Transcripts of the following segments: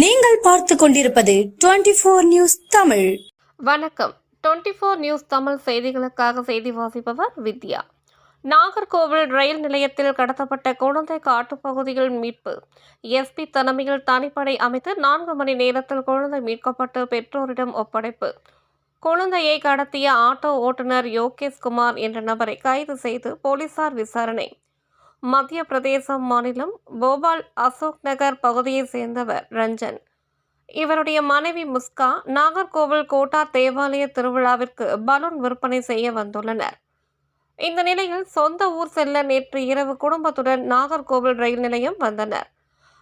நீங்கள் பார்த்து கொண்டிருப்பது டுவெண்டி போர் நியூஸ் தமிழ். வணக்கம். டுவெண்ட்டி ஃபோர் நியூஸ் தமிழ் செய்திகளுக்காக செய்தி வாசிப்பவர் வித்யா. நாகர்கோவில் ரயில் நிலையத்தில் கடத்தப்பட்ட குழந்தை காட்டுப்பகுதியில் மீட்பு. எஸ்பி தலைமையில் தனிப்படை அமைத்து நான்கு மணி நேரத்தில் குழந்தை மீட்கப்பட்டு பெற்றோரிடம் ஒப்படைப்பு. குழந்தையை கடத்திய ஆட்டோ ஓட்டுநர் யோகேஷ் குமார் என்ற நபரை கைது செய்து போலீசார் விசாரணை. மத்திய பிரதேசம் மாநிலம் போபால் அசோக் நகர் பகுதியைச் சேர்ந்தவர் ரஞ்சன். இவருடைய மனைவி முஸ்கா நாகர்கோவில் கோட்டார் தேவாலய திருவிழாவிற்கு பலூன் விற்பனை செய்ய வந்துள்ளனர். இந்த நிலையில் சொந்த ஊர் செல்ல நேற்று இரவு குடும்பத்துடன் நாகர்கோவில் ரயில் நிலையம் வந்தனர்.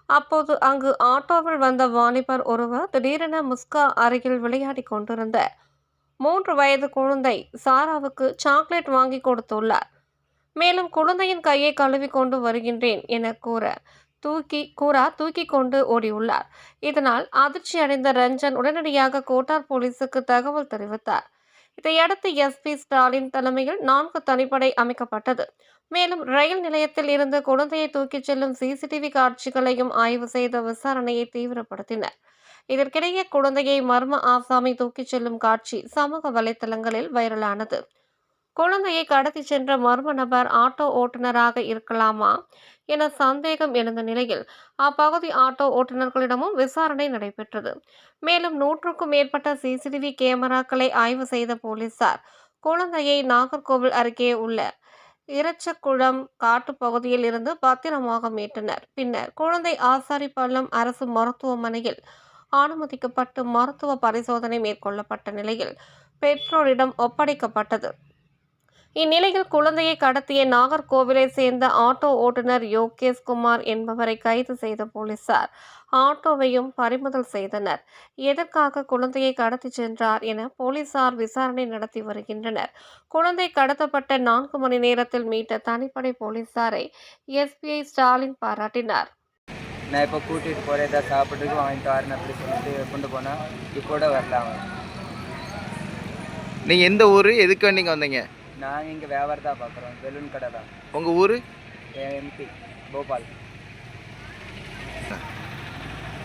அப்போது அங்கு ஆட்டோவில் வந்த வாலிபர் ஒருவர் திடீரென முஸ்கா அருகில் விளையாடி கொண்டிருந்த மூன்று வயது குழந்தை சாராவுக்கு சாக்லேட் வாங்கி கொடுத்துள்ளார். மேலும் குழந்தையின் கையை கழுவி கொண்டு வருகின்றேன் என கூற தூக்கி கூறா தூக்கி கொண்டு ஓடியுள்ளார். இதனால் அதிர்ச்சி அடைந்த ரஞ்சன் உடனடியாக கோட்டார் போலீசுக்கு தகவல் தெரிவித்தார். இதையடுத்து எஸ்பி ஸ்டாலின் தலைமையில் நான்கு தனிப்படை அமைக்கப்பட்டது. மேலும் ரயில் நிலையத்தில் இருந்து குழந்தையை தூக்கிச் செல்லும் சிசிடிவி காட்சிகளையும் ஆய்வு செய்த விசாரணையை தீவிரப்படுத்தினர். இதற்கிடையே குழந்தையை மர்ம ஆசாமி தூக்கிச் செல்லும் காட்சி சமூக வலைத்தளங்களில் வைரலானது. குழந்தையை கடத்தி சென்ற மர்ம நபர் ஆட்டோ ஓட்டுநராக இருக்கலாமா என சந்தேகம் எழுந்த நிலையில் அப்பகுதி ஆட்டோ ஓட்டுநர்களிடமும் விசாரணை நடைபெற்றது. மேலும் நூற்றுக்கும் மேற்பட்ட சிசிடிவி கேமராக்களை ஆய்வு செய்த போலீசார் குழந்தையை நாகர்கோவில் அருகே உள்ள இரச்சக்குளம் காட்டுப் பகுதியில் இருந்து பத்திரமாக மீட்டனர். பின்னர் குழந்தை ஆசாரிப்பள்ளம் அரசு மருத்துவமனையில் அனுமதிக்கப்பட்டு மருத்துவ பரிசோதனை மேற்கொள்ளப்பட்ட நிலையில் பெற்றோரிடம் ஒப்படைக்கப்பட்டது. இந்நிலையில் குழந்தையை கடத்திய நாகர்கோவிலை சேர்ந்த ஆட்டோ ஓட்டுநர் யோகேஷ் குமார் என்பவரை கைது செய்த போலீசார் ஆட்டோவையும் பறிமுதல் செய்தனர். எதற்காக குழந்தையை கடத்தி சென்றார் என போலீசார் விசாரணை நடத்தி வருகின்றனர். குழந்தை கடத்தப்பட்ட நான்கு மணி நேரத்தில் மீட்ட தனிப்படை போலீசாரை எஸ்பிஐ ஸ்டாலின் பாராட்டினார். நான் இப்போ கூட்டிகிட்டு போகிறேன் ஏதாவது சாப்பிட்றதுக்கு வாங்கிட்டு வரேன் அப்படி சொல்லிட்டு கொண்டு போனால் இப்போட வரல அவன். நீங்கள் எந்த ஊர் எதுக்கு நீங்கள் வந்தீங்க? நாங்கள் இங்கே வியாபாரம் தான் பார்க்குறோம் பெலூன் கடை தான். உங்கள் ஊர்? எம்பி போபால்.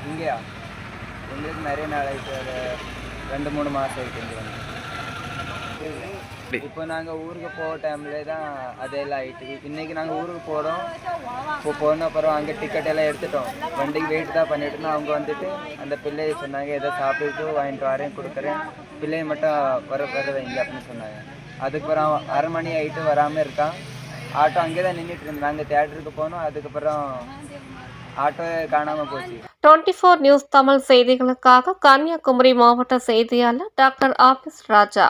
இங்கேயா? எங்களுக்கு நிறைய நாள் ஆயிடுச்சு ஒரு ரெண்டு மூணு மாதம் இங்கே வந்து. இப்போ நாங்கள் ஊருக்கு போக டைம்ல தான் அதெல்லாம் ஆயிட்டு. இன்னைக்கு நாங்கள் ஊருக்கு போகிறோம் இப்போ போன அப்புறம் அங்கே டிக்கெட் எல்லாம் எடுத்துட்டோம். வண்டிக்கு வெயிட் தான் பண்ணிட்டு இருந்தோம். அவங்க வந்துட்டு அந்த பிள்ளையை சொன்னாங்க ஏதோ சாப்பிட்டுட்டு வாங்கிட்டு வரேன் கொடுக்குறேன். பிள்ளையை மட்டும் வர வர வைங்க அப்படின்னு சொன்னாங்க. அதுக்கப்புறம் அரை மணி ஆகிட்டு வராமல் இருக்கான். ஆட்டோ அங்கே தான் நின்றுட்டு இருந்தோம் நாங்கள் தேட்டருக்கு போனோம். அதுக்கப்புறம் ஆட்டோ காணாமல் போச்சு. டுவெண்ட்டி ஃபோர் நியூஸ் தமிழ் செய்திகளுக்காக கன்னியாகுமரி மாவட்ட செய்தியாளர் டாக்டர் ஆபிஸ் ராஜா.